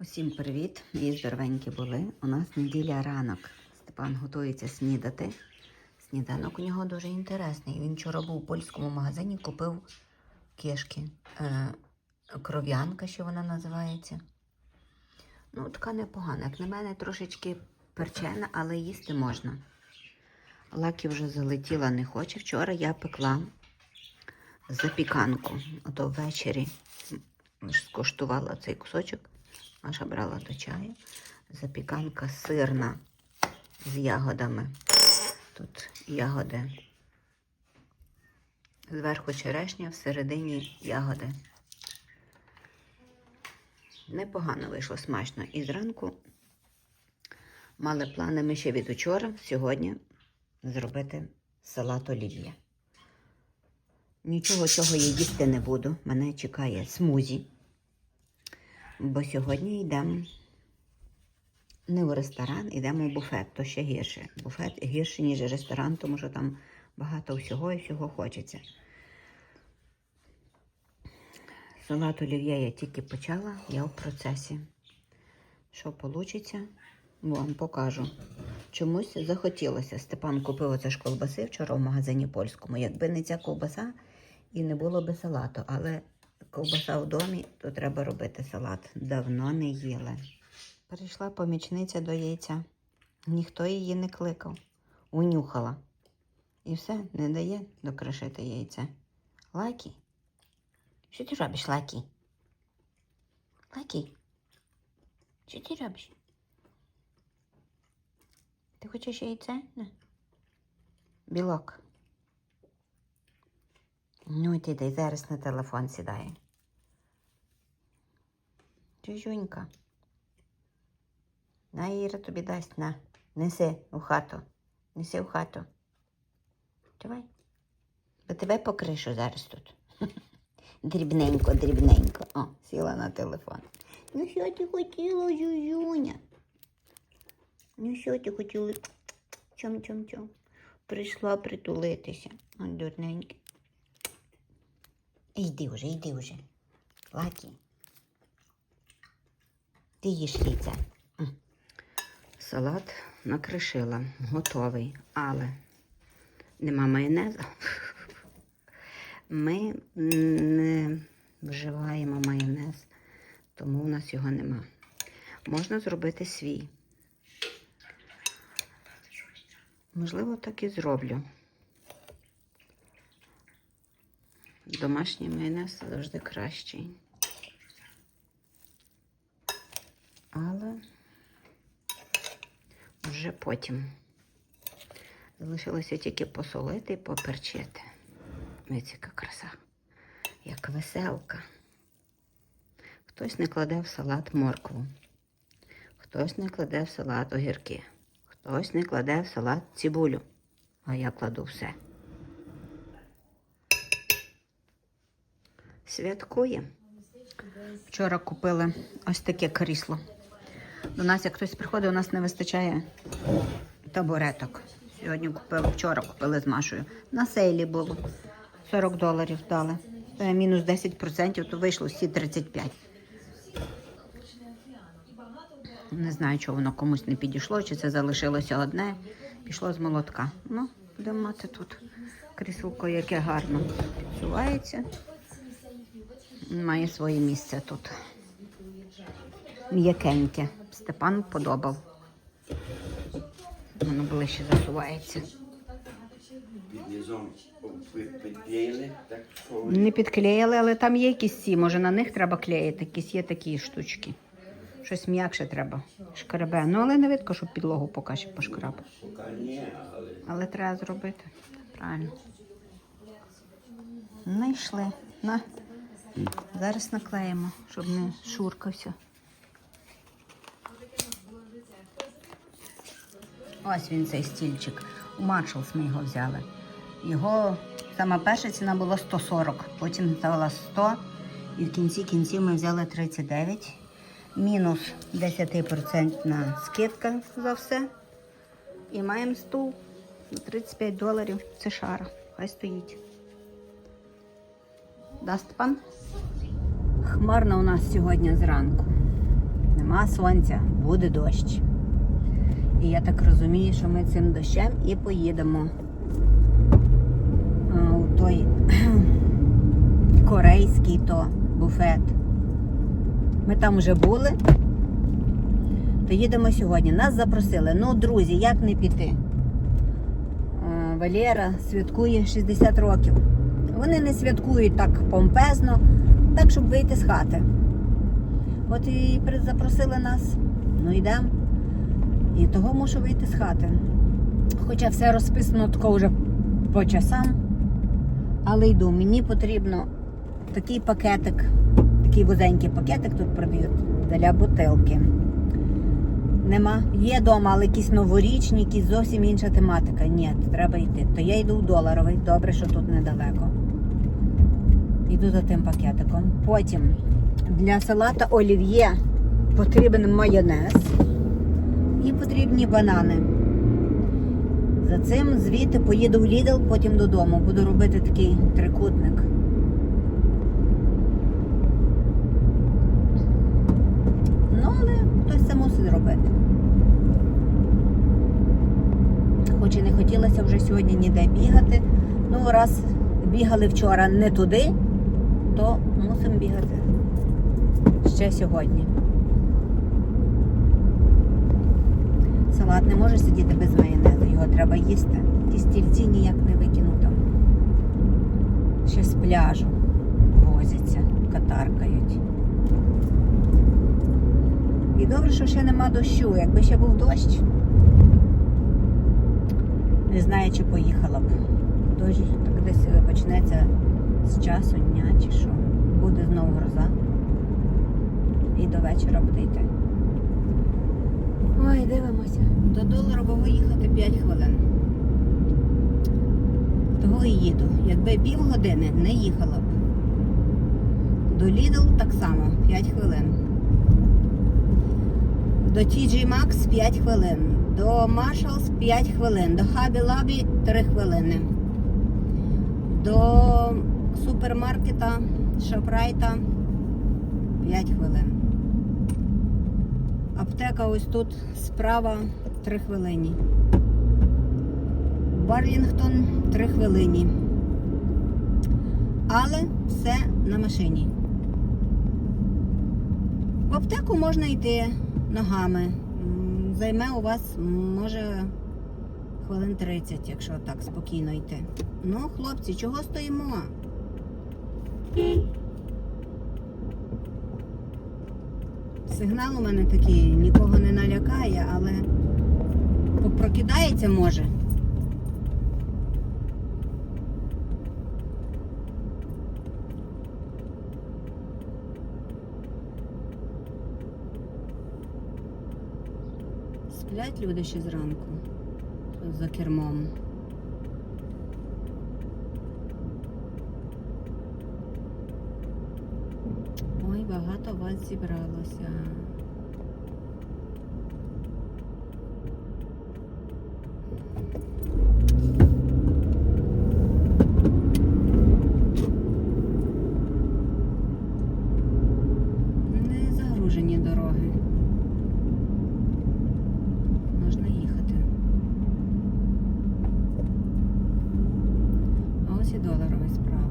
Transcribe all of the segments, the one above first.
Усім привіт! І здоровенькі були. У нас неділя ранок. Степан готується снідати. Сніданок у нього дуже інтересний. Він вчора був у польському магазині, купив кишки. Е, кров'янка, що вона називається. Ну, така непогана. Як на мене, трошечки перчена, але їсти можна. Лакі вже залетіла, не хоче. Вчора я пекла запіканку. Ото ввечері скуштувала цей кусочок. Маша брала до чаю. Запіканка сирна з ягодами. Тут ягоди. Зверху черешня, всередині ягоди. Непогано вийшло смачно. І зранку мали плани ми ще від учора, сьогодні зробити салат олів'є. Нічого цього я їсти не буду. Мене чекає смузі. Бо сьогодні йдемо не в ресторан, йдемо в буфет, то ще гірше. Буфет гірше, ніж ресторан, тому що там багато всього і всього хочеться. Салат олів'є я тільки почала, я в процесі. Що вийде, вам покажу. Чомусь захотілося. Степан купив оце ж колбаси вчора в магазині польському. Якби не ця ковбаса і не було би салату. Але ковбаса в домі, то треба робити салат. Давно не їли. Прийшла помічниця до яйця. Ніхто її не кликав. Унюхала. І все, не дає докришити яйце. Лакі? Що ти робиш, Лакі? Лакі? Що ти робиш? Ти хочеш яйце? Не. Білок. Ну, ти дай зараз на телефон сідає. Чужунька. На Іра тобі дасть, на. Неси у хату. Неси в хату. Давай. Бо тебе покришу зараз тут. Дрібненько, дрібненько. О, сіла на телефон. Ну що ти хотіла, Зюзюня? Ну що ти хотіла? Чом-чом-чом. Прийшла притулитися. О, дурненька. Йди вже, йди вже. Лакі. Ти їж яйце. Салат накришила, готовий, але нема майонезу. Ми не вживаємо майонез, тому у нас його нема. Можна зробити свій. Можливо, так і зроблю. Домашній майонез завжди кращий. Але вже потім. Залишилося тільки посолити і поперчити. Ось яка краса, як веселка. Хтось не кладе в салат моркву, хтось не кладе в салат огірки, хтось не кладе в салат цибулю, а я кладу все. Святкує. Вчора купили ось таке крісло. До нас, як хтось приходить, у нас не вистачає табуреток. Сьогодні купили, вчора купили з Машою. На сейлі було. 40 доларів дали. Мінус 10%, то вийшло всі 35. Не знаю, чого воно комусь не підійшло, чи це залишилося одне. Пішло з молотка. Ну, будемо мати тут кріселко, яке гарно підсувається. Має своє місце тут. М'якеньке. Степан подобав. Воно ближче засувається. Не підклеїли, але там є якісь може на них треба клеїти, якісь є такі штучки. Щось м'якше треба. Шкребе. Ну, але не видко, щоб підлогу поки ще пошкрабав. але Але треба зробити. Правильно. Знайшли. На. Зараз наклеїмо, щоб не шуркався. Ось він цей стільчик. У Marshalls ми його взяли. Його сама перша ціна була 140, потім стала 100, і в кінці кінців ми взяли 39. Мінус 10% скидка за все. І маємо стул на 35 доларів. Це шара. Хай стоїть. Да, Степан? Хмарно у нас сьогодні зранку. нема сонця, буде дощ. І я так розумію, що ми цим дощем і поїдемо у той корейський то буфет. Ми там вже були, то їдемо сьогодні. Нас запросили. Ну, друзі, як не піти? А, Валера святкує 60 років. Вони не святкують так помпезно, так, щоб вийти з хати. От і запросили нас. Ну йдемо. І того мушу вийти з хати. Хоча все розписано тако вже по часам. Але йду, мені потрібно такий пакетик, такий вузенький пакетик тут продають для бутилки. Нема. Є вдома, але якісь новорічні, якісь зовсім інша тематика. Ні, треба йти. То я йду в доларовий, добре, що тут недалеко. Йду за тим пакетиком. Потім для салата олів'є потрібен майонез і потрібні банани. За цим звідти поїду в Lidl, потім додому. Буду робити такий трикутник. Ну, але хтось це мусить робити. Хоч і не хотілося вже сьогодні ніде бігати. Ну, раз бігали вчора не туди, то мусимо бігати ще сьогодні. Салат не може сидіти без майонезу, його треба їсти. Ті стільці ніяк не викину там. Ще з пляжу возяться, катаркають. І добре, що ще нема дощу. Якби ще був дощ, не знаю, чи поїхала б. Дощ так десь почнеться з часу дня чи що. Буде знову гроза. І до вечора буде йти. Ой, дивимося. До доларового їхати 5 хвилин. Того і їду. Якби півгодини не їхала б. До Lidl так само 5 хвилин. До TG Maxx 5 хвилин. До Marshalls 5 хвилин. До Hobby Lobby 3 хвилини. До супермаркета Шопрайта 5 хвилин. Аптека ось тут справа 3 хвилині. Барлінгтон 3 хвилині. Але все на машині. В аптеку можна йти ногами. Займе у вас, може, хвилин 30, якщо так спокійно йти. Ну, хлопці, чого стоїмо? Сигнал у мене такий нікого не налякає, але прокидається може. Сплять люди ще зранку за кермом. Ой, багато вас зібралося. Не загружені дороги. Можна їхати. А ось і доларовий справа.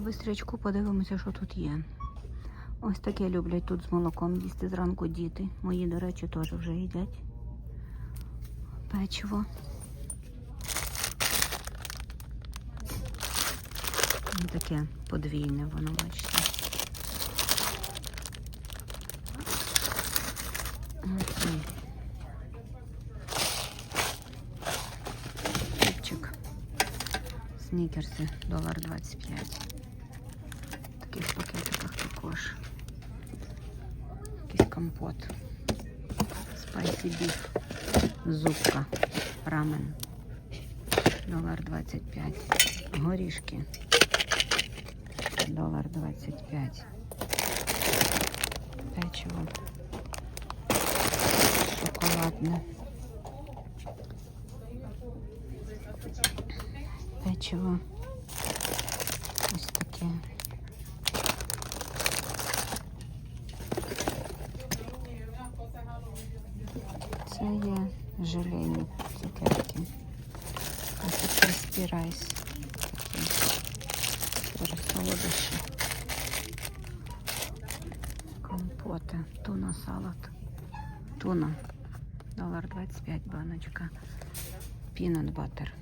По подивимося, що тут є. Ось таке люблять тут з молоком їсти зранку діти. Мої, до речі, теж вже їдять. Печиво. Ось Таке подвійне воно, бачите. Окей. Снікерси, долар 25. В таких пакетиках також. Якийсь компот. Спайсі біф. Зубка. Рамен. Долар 25. Горішки. Долар 25. печиво. Шоколадне. Печиво. Ось таке. Є желейні цукерки. А це крісті райс. Компоти. Туна салат. Туна. Долар 25 баночка. Пінат батер.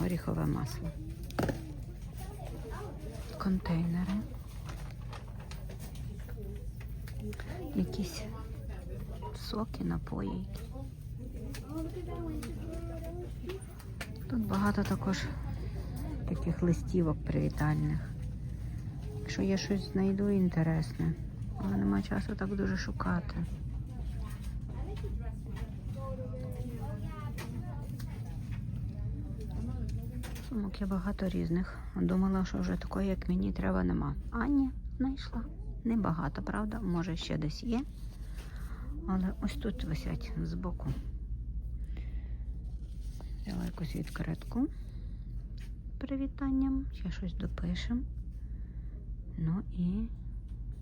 Горіхове масло. Контейнери. Якісь соки, напої. Тут багато також таких листівок привітальних. Якщо я щось знайду інтересне, але нема часу так дуже шукати. Сумок є багато різних. Думала, що вже такої, як мені, треба нема. А ні, знайшла. Небагато, правда? Може ще десь є. Але ось тут висять збоку. Взяла якусь відкритку. Привітанням. Ще щось допишемо. Ну і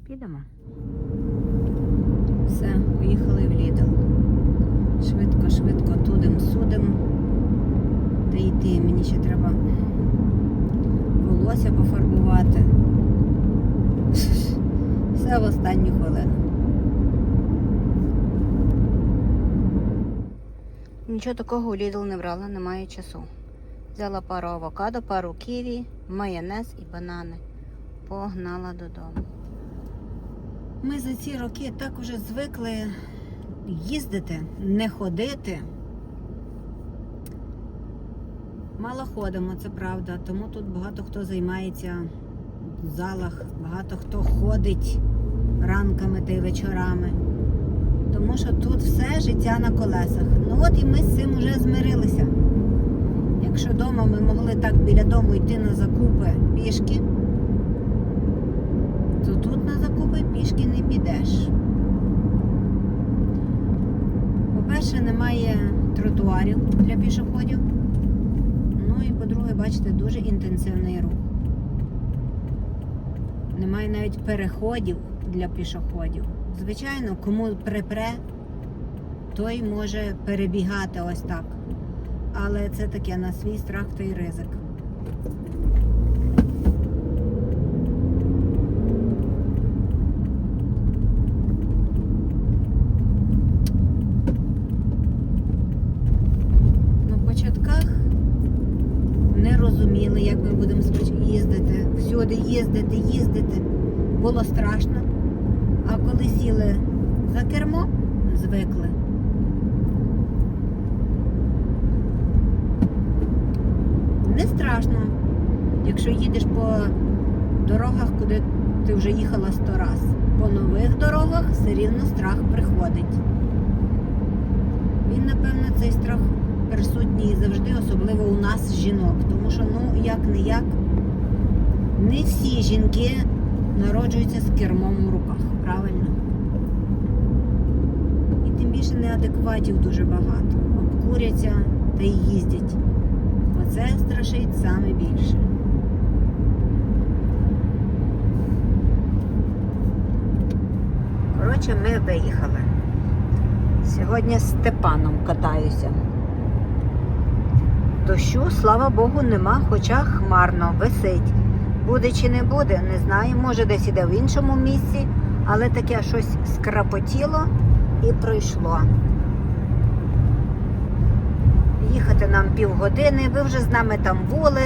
підемо. Все, поїхали в Лідл. Швидко, швидко тудим судим. Та йти. Мені ще треба волосся пофарбувати. Все в останню хвилину. Нічого такого у Lidl не брала, немає часу. Взяла пару авокадо, пару ківі, майонез і банани. Погнала додому. Ми за ці роки так уже звикли їздити, не ходити. Мало ходимо, це правда. Тому тут багато хто займається в залах, багато хто ходить ранками та й вечорами. Тому що тут все життя на колесах. От і ми з цим вже змирилися. Якщо вдома ми могли так біля дому йти на закупи пішки, то тут на закупи пішки не підеш. По-перше, немає тротуарів для пішоходів. Ну і по-друге, бачите, дуже інтенсивний рух. Немає навіть переходів для пішоходів. Звичайно, кому припре, той може перебігати ось так. Але це таке на свій страх та й ризик. На початках не розуміли, як ми будемо споч- їздити. Всюди їздити, їздити. Було страшно. А коли сіли за кермо, звикли. Не страшно, якщо їдеш по дорогах, куди ти вже їхала сто раз. По нових дорогах все рівно страх приходить. Він, напевно, цей страх присутній завжди, особливо у нас, жінок. Тому що, ну, як не як, не всі жінки народжуються з кермом у руках, правильно? І тим більше неадекватів дуже багато. Обкуряться та й їздять. Оце страшить саме більше. Коротше, ми виїхали. Сьогодні з Степаном катаюся. Дощу, слава Богу, нема, хоча хмарно висить. Буде чи не буде, не знаю. Може десь іде в іншому місці, але таке щось скрапотіло і пройшло. Їхати нам півгодини, ви вже з нами там були.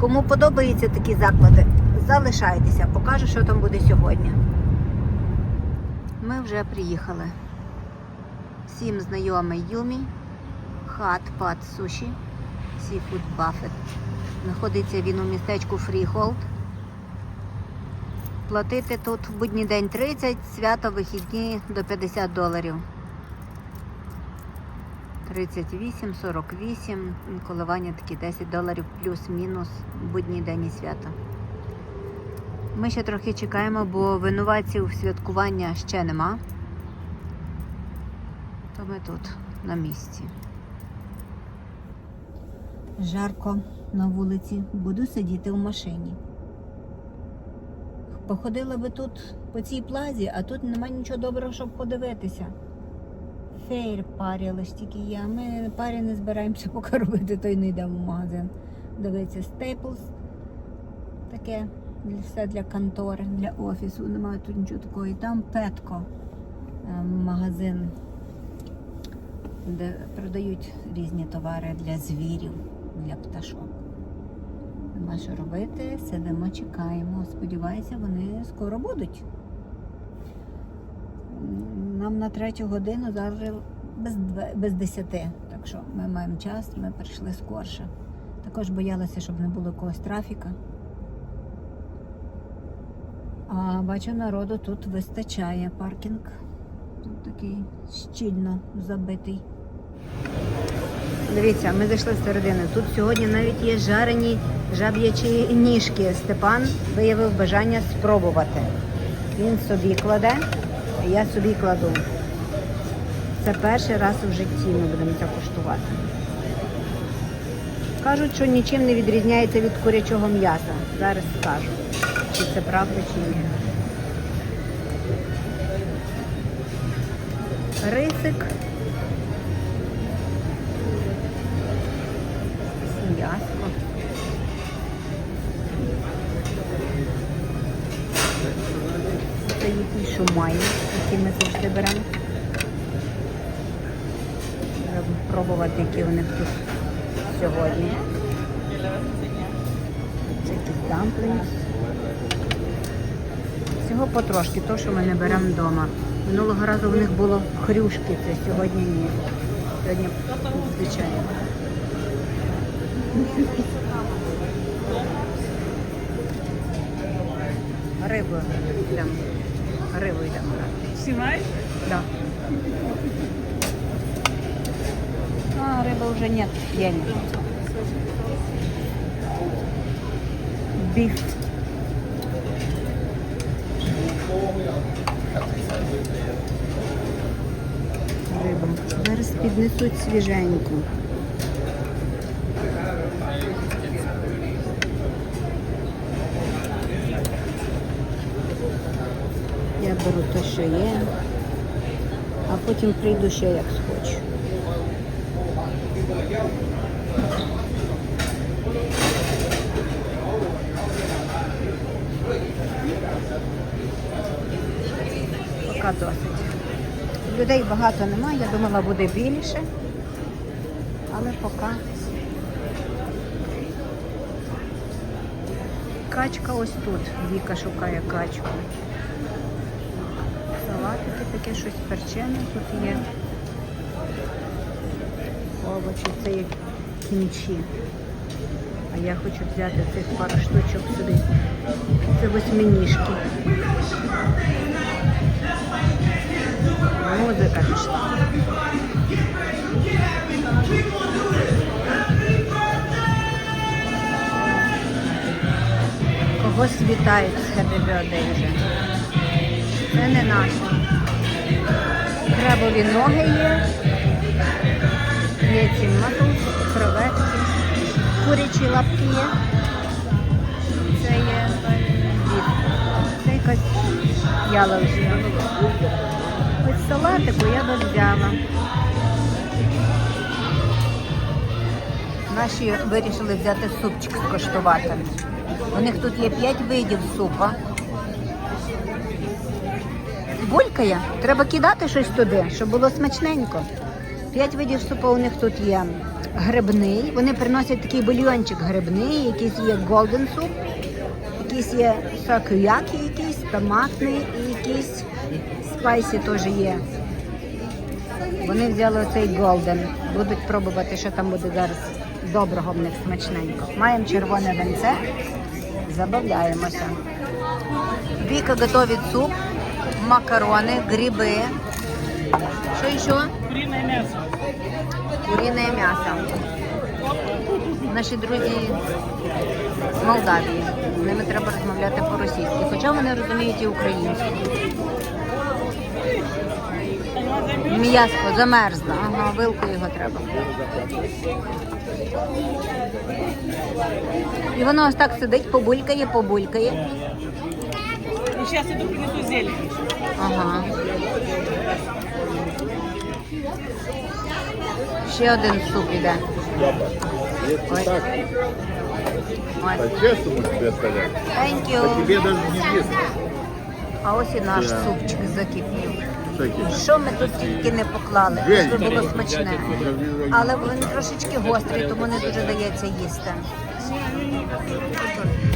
Кому подобаються такі заклади, залишайтеся, покажу, що там буде сьогодні. Ми вже приїхали. Всім знайомий Юмі, хат пад суші, Seafood Buffet. Знаходиться він у містечку Фріхолд. Платити тут в будній день 30, свято вихідні до 50 доларів. 38, 48, коливання такі 10 доларів плюс-мінус будній день і свято. Ми ще трохи чекаємо, бо винуватців святкування ще нема. То ми тут на місці. Жарко на вулиці, буду сидіти в машині. Походила би тут по цій плазі, а тут нема нічого доброго, щоб подивитися. Фейр парі тільки є. Ми парі не збираємося поки робити, то й не йдемо в магазин. Дивіться, Staples. Таке все для контори, для офісу. Немає тут нічого такого. І там Петко магазин, де продають різні товари для звірів, для пташок. Нема що робити, сидимо, чекаємо. Сподіваюся, вони скоро будуть. Нам на третю годину зараз без, без десяти. Так що ми маємо час, ми прийшли скорше. Також боялися, щоб не було якогось трафіка. А бачу, народу тут вистачає паркінг. Тут такий щільно забитий. Дивіться, ми зайшли всередину. Тут сьогодні навіть є жарені жаб'ячі ніжки. Степан виявив бажання спробувати. Він собі кладе, я собі кладу. Це перший раз у житті ми будемо це куштувати. Кажуть, що нічим не відрізняється від курячого м'яса. Зараз скажу, чи це правда, чи ні. Рисик. М'яско. Це який шумай, який ми завжди беремо. Треба пробувати, які вони тут сьогодні. Це якісь дамплінг. Всього потрошки, то, що ми не беремо вдома. Минулого разу в них було хрюшки, це сьогодні ні. Сьогодні звичайно. Рибу йдемо. Рибу йдемо. Знімаєш? Да. А, рыбы уже нет, я не. Биф. Рибу. Зараз піднесуть свіженьку. Я беру те, що є, а потім прийду ще як схочу. Поки досить. Людей багато немає, я думала буде більше, але поки. Качка ось тут. Віка шукає качку. Таке щось перчене тут є. Овочі, це є кімчі. А я хочу взяти цих пару штучок собі. Це восьминіжки. Музика пішла. Когось вітають з Happy Birthday. Це не наше. Крабові ноги є. Є ці маслс, креветки, курячі лапки є. Це є від. Це якась яловичина. Ось салатику я би взяла. Наші вирішили взяти супчик скоштувати. У них тут є 5 видів супа. Булькає. Треба кидати щось туди, щоб було смачненько. П'ять видів супу у них тут є грибний. Вони приносять такий бульйончик грибний, якийсь є голден суп, якийсь є сакуякі, якийсь томатний і якийсь спайсі теж є. Вони взяли оцей голден. Будуть пробувати, що там буде зараз доброго в них смачненько. Маємо червоне венце, забавляємося. Віка готовить суп, макарони, гриби. Що ще? Куриное мясо. Куриное мясо. наші друзі з Молдавії. З ними треба розмовляти по-російськи, хоча вони розуміють і українську. М'яско замерзло, ага, вилку його треба. І воно ось так сидить, побулькає, побулькає. Ну, сейчас иду принесу зелень. Ага. Ще один суп іде. Ой. так, по-честному тебе сказать, Thank you. тебе даже не видно. А ось і наш Да. супчик закипів. Що ми тут тільки не поклали, Жень. щоб було смачне. Але він трошечки гострий, тому не дуже дається їсти.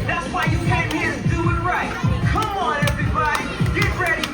That's why you came here to do it right. Come on, everybody. Get ready.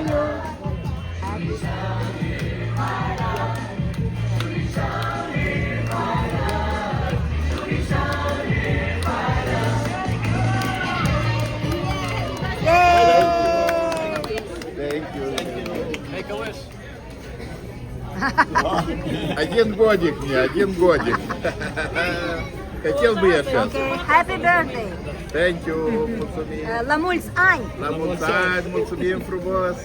Один годик мне, один годик. Хотел бы я сейчас. Okay, happy birthday. Thank you, Муцумин. Е, Ламульс Ань. Ламунталь, Муцумин Фрубос.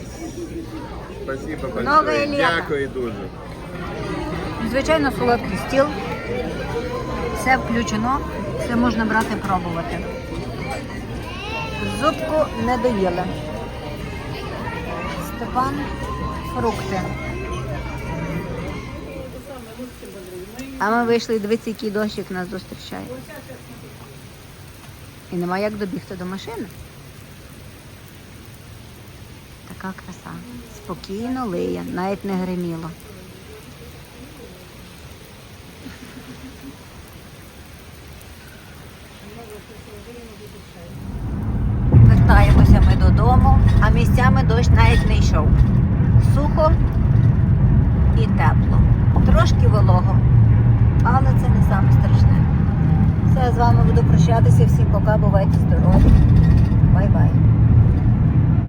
Спасибо Много большое. літа. Дякую дуже. Звичайно, солодкий стіл. Все включено, все можна брати пробувати. Зубку не доїли. Степан, фрукти. А ми вийшли, дивіться, який дощик нас зустрічає. І нема як добігти до машини. Така краса. Спокійно лиє, навіть не гриміло.